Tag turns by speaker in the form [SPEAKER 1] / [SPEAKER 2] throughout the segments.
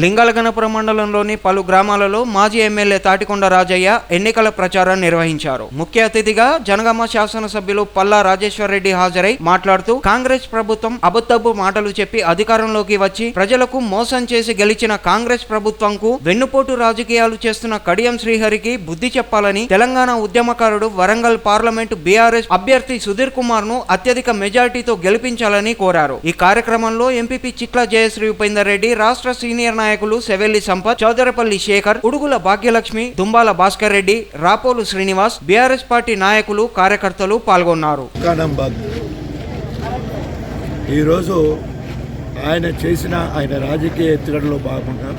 [SPEAKER 1] లింగాలగనపుర మండలంలోని పలు గ్రామాలలో మాజీ ఎమ్మెల్యే తాటికొండ రాజయ్య ఎన్నికల ప్రచారం నిర్వహించారు. ముఖ్య అతిథిగా జనగామ శాసనసభ్యులు పల్లా రాజేశ్వర్ రెడ్డి హాజరై మాట్లాడుతూ కాంగ్రెస్ ప్రభుత్వం అబద్ధపు మాటలు చెప్పి అధికారంలోకి వచ్చి ప్రజలకు మోసం చేసి గెలిచిన కాంగ్రెస్ ప్రభుత్వంకు వెన్నుపోటు రాజకీయాలు చేస్తున్న కడియం శ్రీహరికి బుద్ధి చెప్పాలని తెలంగాణ ఉద్యమకారుడు వరంగల్ పార్లమెంటు బీఆర్ఎస్ అభ్యర్థి సుధీర్ కుమార్ను అత్యధిక మెజార్టీతో గెలిపించాలని కోరారు. ఈ కార్యక్రమంలో ఎంపీపీ చిట్ల జయశ్రీ ఉపేందర్ రెడ్డి రాష్ట్ర సీనియర్ నాయకులు సెవెల్లి సంపత్ చౌదరపల్లి శేఖర్ ఉడుగుల భాగ్యలక్ష్మి దుంబాల భాస్కర్ రెడ్డి రాపోలు శ్రీనివాస్ బీఆర్ఎస్ పార్టీ నాయకులు కార్యకర్తలు పాల్గొన్నారు.
[SPEAKER 2] ఈరోజు ఆయన చేసిన ఆయన రాజకీయ ఎత్తుగడలో భాగంగా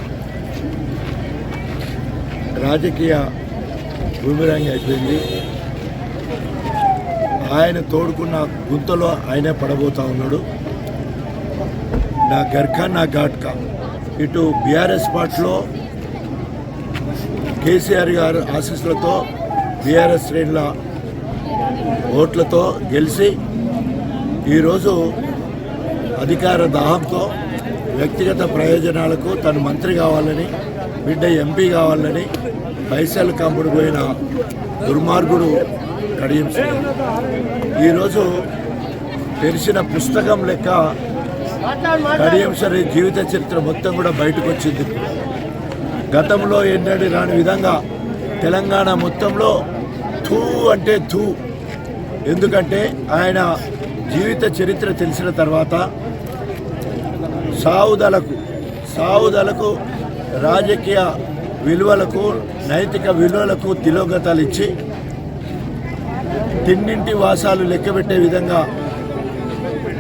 [SPEAKER 2] రాజకీయ భూమిరంగి అయిపోయింది. ఆయన తోడుకున్న గుంతలో ఆయనే పడబోతా ఉన్నాడు. నా గర్ఖా నా ఘాట్కా. ఇటు బీఆర్ఎస్ పార్టీలో కేసీఆర్ గారు ఆశీస్సులతో బీఆర్ఎస్ శ్రేణుల ఓట్లతో గెలిచి ఈరోజు అధికార దాహంతో వ్యక్తిగత ప్రయోజనాలకు తను మంత్రి కావాలని బిడ్డ ఎంపీ కావాలని పైసలు కంపుడు పోయిన దుర్మార్గుడు కడిగించారు ఈరోజు తెరిచిన పుస్తకం లెక్క కడియం శ్రీ జీవిత చరిత్ర మొత్తం కూడా బయటకు వచ్చింది. గతంలో ఎన్నడూ రాని విధంగా తెలంగాణ మొత్తంలో థూ అంటే థూ. ఎందుకంటే ఆయన జీవిత చరిత్ర తెలిసిన తర్వాత సావుదలకు సావుదలకు రాజకీయ విలువలకు నైతిక విలువలకు తిలోగతాలు ఇచ్చి తిన్నింటి వాసాలు లెక్కబెట్టే విధంగా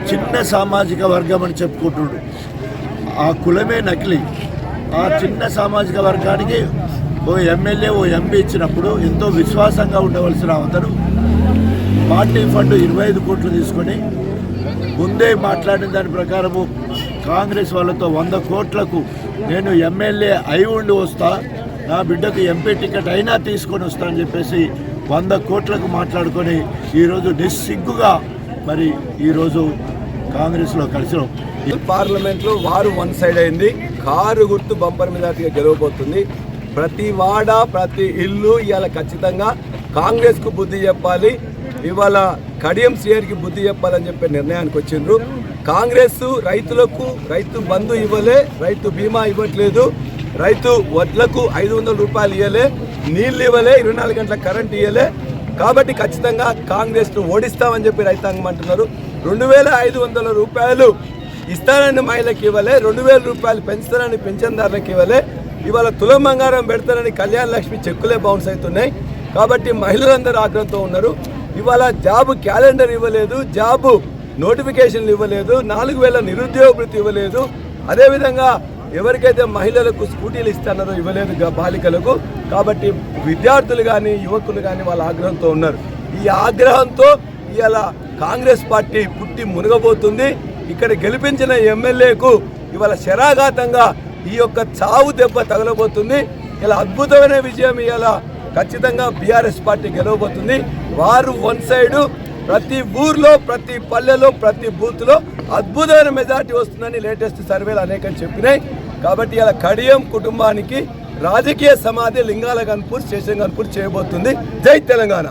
[SPEAKER 2] చిన్న సామాజిక వర్గం అని చెప్పుకుంటున్నాడు ఆ కులమే నకిలీ. ఆ చిన్న సామాజిక వర్గానికి ఓ ఎమ్మెల్యే ఓ ఎంపీ ఇచ్చినప్పుడు ఎంతో విశ్వాసంగా ఉండవలసిన అతను పార్టీ ఫండ్ ఇరవై ఐదు కోట్లు తీసుకొని ముందే మాట్లాడిన దాని ప్రకారము కాంగ్రెస్ వాళ్ళతో వంద కోట్లకు నేను ఎమ్మెల్యే అయి ఉండి వస్తా నా బిడ్డకు ఎంపీ టికెట్ అయినా తీసుకొని వస్తా అని చెప్పేసి వంద కోట్లకు మాట్లాడుకొని ఈరోజు నిస్సిగ్గుగా మరి ఈరోజు కాంగ్రెస్లో కలిసినాం.
[SPEAKER 3] పార్లమెంట్లో వారు వన్ సైడ్ అయింది. కారు గుర్తు బంపర్ మీద గెలవబోతుంది. ప్రతి వాడ ప్రతి ఇల్లు ఇవాళ ఖచ్చితంగా కాంగ్రెస్కు బుద్ధి చెప్పాలి. ఇవాళ కడియం శ్రీహరికి బుద్ధి చెప్పాలని చెప్పే నిర్ణయానికి వచ్చిండ్రు. కాంగ్రెస్ రైతులకు రైతు బంధు ఇవ్వలే రైతు బీమా ఇవ్వట్లేదు. రైతు వడ్లకు ఐదు వందల రూపాయలు ఇవ్వలే నీళ్ళు ఇవ్వలే ఇరవై నాలుగు గంటల కరెంట్ ఇవ్వలే కాబట్టి ఖచ్చితంగా కాంగ్రెస్ను ఓడిస్తామని చెప్పి రైతాంగం అంటున్నారు. రెండు వేల ఐదు వందల రూపాయలు ఇస్తారని మహిళకి ఇవ్వలే రెండు వేల రూపాయలు పెంచుతారని పెన్షన్దారులకు ఇవ్వలే. ఇవాళ తులం బంగారం పెడతారని కళ్యాణ లక్ష్మి చెక్కులే బౌన్స్ అవుతున్నాయి. కాబట్టి మహిళలందరూ ఆగ్రహంతో ఉన్నారు. ఇవాళ జాబ్ క్యాలెండర్ ఇవ్వలేదు జాబు నోటిఫికేషన్లు ఇవ్వలేదు నాలుగు వేల నిరుద్యోగ వృత్తి ఇవ్వలేదు. అదేవిధంగా ఎవరికైతే మహిళలకు స్కూటీలు ఇస్తున్నారో ఇవ్వలేదు బాలికలకు. కాబట్టి విద్యార్థులు కానీ యువకులు కానీ వాళ్ళ ఆగ్రహంతో ఉన్నారు. ఈ ఆగ్రహంతో ఇవాళ కాంగ్రెస్ పార్టీ పుట్టి మునగబోతుంది. ఇక్కడ గెలిపించిన ఎమ్మెల్యేకు ఇవాళ శరాఘాతంగా ఈ యొక్క చావు దెబ్బ తగలబోతుంది. ఇలా అద్భుతమైన విజయం ఇవాళ ఖచ్చితంగా బీఆర్ఎస్ పార్టీ గెలవబోతుంది. వారు వన్ సైడు ప్రతి ఊర్లో ప్రతి పల్లెలో ప్రతి బూత్లో అద్భుతమైన మెజార్టీ వస్తుందని లేటెస్ట్ సర్వేలు అనేకం చెప్పినాయి. కాబట్టి ఇలా కడియం కుటుంబానికి రాజకీయ సమాధి లింగాల గన్పూర్ శేషం గన్పూర్ చేయబోతుంది. జై తెలంగాణ.